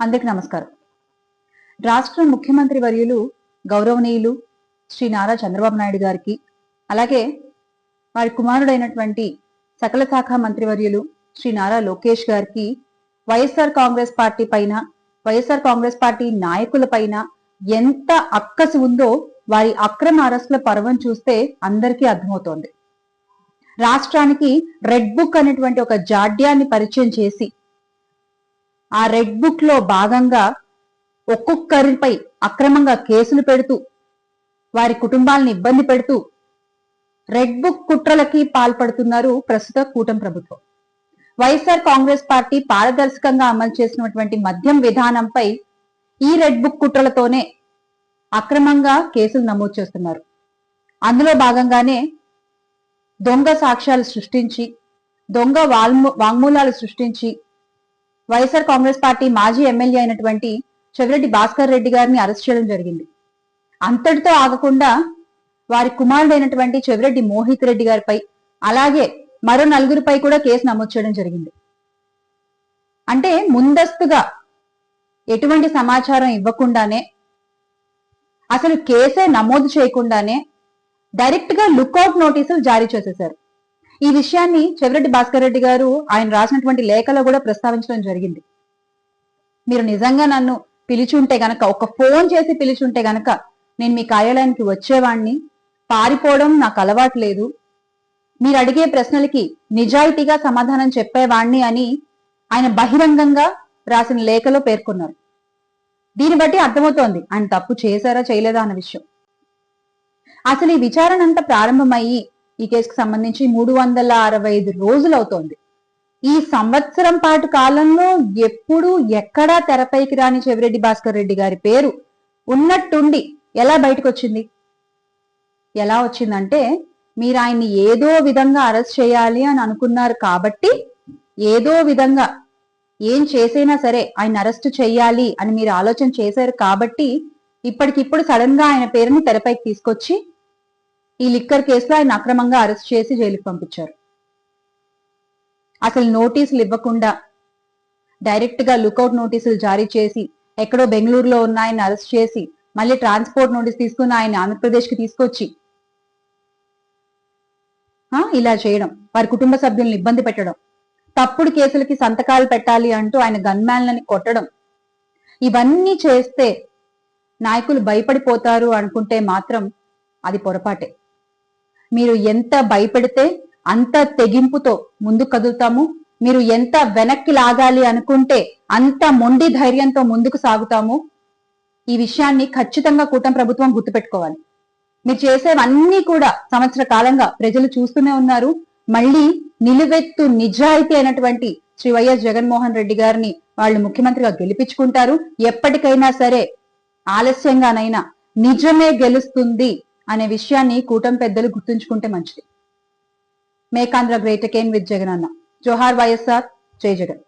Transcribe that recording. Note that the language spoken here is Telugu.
అందరికి నమస్కారం. రాష్ట్ర ముఖ్యమంత్రి వర్యులు గౌరవనీయులు శ్రీ నారా చంద్రబాబు నాయుడు గారికి అలాగే వారి కుమారుడైనటువంటి సకల శాఖ మంత్రివర్యులు శ్రీ నారా లోకేష్ గారికి వైఎస్ఆర్ కాంగ్రెస్ పార్టీ పైన వైఎస్ఆర్ కాంగ్రెస్ పార్టీ నాయకుల పైన ఎంత అక్కసి ఉందో వారి అక్రమ అరెస్టుల పర్వం చూస్తే అందరికీ అర్థమవుతోంది. రాష్ట్రానికి రెడ్ బుక్ అనేటువంటి ఒక జాడ్యాన్ని పరిచయం చేసి ఆ రెడ్ బుక్లో భాగంగా ఒక్కొక్కరిపై అక్రమంగా కేసులు పెడుతూ వారి కుటుంబాలను ఇబ్బంది పెడుతూ రెడ్ బుక్ కుట్రలకి పాల్పడుతున్నారు ప్రస్తుత కూటమి ప్రభుత్వం. వైఎస్ఆర్ కాంగ్రెస్ పార్టీ పారదర్శకంగా అమలు చేసినటువంటి మద్యం విధానంపై ఈ రెడ్ బుక్ కుట్రలతోనే అక్రమంగా కేసులు నమోదు చేస్తున్నారు. అందులో భాగంగానే దొంగ సాక్ష్యాలు సృష్టించి దొంగ వాల్ము వాంగ్మూలాలు సృష్టించి వైఎస్ఆర్ కాంగ్రెస్ పార్టీ మాజీ ఎమ్మెల్యే అయినటువంటి చెవిరెడ్డి భాస్కర్ రెడ్డి గారిని అరెస్ట్ చేయడం జరిగింది. అంతటితో ఆగకుండా వారి కుమారుడైనటువంటి చెవిరెడ్డి మోహిత్ రెడ్డి గారిపై అలాగే మరో నలుగురిపై కూడా కేసు నమోదు చేయడం జరిగింది. అంటే ముందస్తుగా ఎటువంటి సమాచారం ఇవ్వకుండానే అసలు కేసే నమోదు చేయకుండానే డైరెక్ట్గా లుక్అవుట్ నోటీసులు జారీ చేసేశారు. ఈ విషయాన్ని చెవిరెడ్డి భాస్కర్ రెడ్డి గారు ఆయన రాసినటువంటి లేఖలో కూడా ప్రస్తావించడం జరిగింది. మీరు నిజంగా నన్ను పిలిచుంటే గనక ఒక ఫోన్ చేసి పిలిచుంటే గనక నేను మీ కార్యాలయానికి వచ్చేవాణ్ణి. పారిపోవడం నాకు అలవాటు లేదు. మీరు అడిగే ప్రశ్నలకి నిజాయితీగా సమాధానం చెప్పేవాణ్ణి అని ఆయన బహిరంగంగా రాసిన లేఖలో పేర్కొన్నారు. దీన్ని బట్టి అర్థమవుతోంది ఆయన తప్పు చేశారా చేయలేదా అన్న విషయం. అసలు ఈ విచారణ అంతా ప్రారంభమయ్యి ఈ కేసుకు సంబంధించి మూడు వందల అరవై ఐదు రోజులు అవుతోంది. ఈ సంవత్సరం పాటు కాలంలో ఎప్పుడు ఎక్కడా తెరపైకి రాని చెవిరెడ్డి భాస్కర్ రెడ్డి గారి పేరు ఉన్నట్టుండి ఎలా బయటకు వచ్చింది ఎలా వచ్చిందంటే మీరు ఆయన్ని ఏదో విధంగా అరెస్ట్ చేయాలి అని అనుకున్నారు కాబట్టి ఏదో విధంగా ఏం చేసైనా సరే ఆయన అరెస్ట్ చేయాలి అని మీరు ఆలోచన చేశారు కాబట్టి ఇప్పటికిప్పుడు సడన్గా ఆయన పేరుని తెరపైకి తీసుకొచ్చి ఈ లిక్కర్ కేసులో ఆయన అక్రమంగా అరెస్ట్ చేసి జైలుకి పంపించారు. అసలు నోటీసులు ఇవ్వకుండా డైరెక్ట్గా లుకౌట్ నోటీసులు జారీ చేసి ఎక్కడో బెంగళూరులో ఉన్న ఆయన అరెస్ట్ చేసి మళ్ళీ ట్రాన్స్పోర్ట్ నోటీస్ తీసుకుని ఆయన ఆంధ్రప్రదేశ్కి తీసుకొచ్చి ఆ, ఇలా చేయడం వారి కుటుంబ సభ్యులను ఇబ్బంది పెట్టడం తప్పుడు కేసులకి సంతకాలు పెట్టాలి అంటూ ఆయన గన్మ్యాన్లని కొట్టడం ఇవన్నీ చేస్తే నాయకులు భయపడిపోతారు అనుకుంటే మాత్రం అది పొరపాటే. మీరు ఎంత భయపెడితే అంత తెగింపుతో ముందు కదులుతాము. మీరు ఎంత వెనక్కి లాగాలి అనుకుంటే అంత మొండి ధైర్యంతో ముందుకు సాగుతాము. ఈ విషయాన్ని ఖచ్చితంగా కూటమి ప్రభుత్వం గుర్తుపెట్టుకోవాలి. మీరు చేసేవన్నీ కూడా సంవత్సర కాలంగా ప్రజలు చూస్తూనే ఉన్నారు. మళ్ళీ నిలువెత్తు నిజాయితీ అయినటువంటి శ్రీ వైఎస్ జగన్మోహన్ రెడ్డి గారిని వాళ్ళు ముఖ్యమంత్రిగా గెలిపించుకుంటారు. ఎప్పటికైనా సరే ఆలస్యంగానైనా నిజమే గెలుస్తుంది. అనే విషయాన్ని కూటమి పెద్దలు గుర్తుంచుకుంటే మంచిది. మేకాంధ్ర గ్రేట్ అకేన్ విత్ జగన్ అన్న. జోహార్ వైఎస్ఆర్ జై జగన్.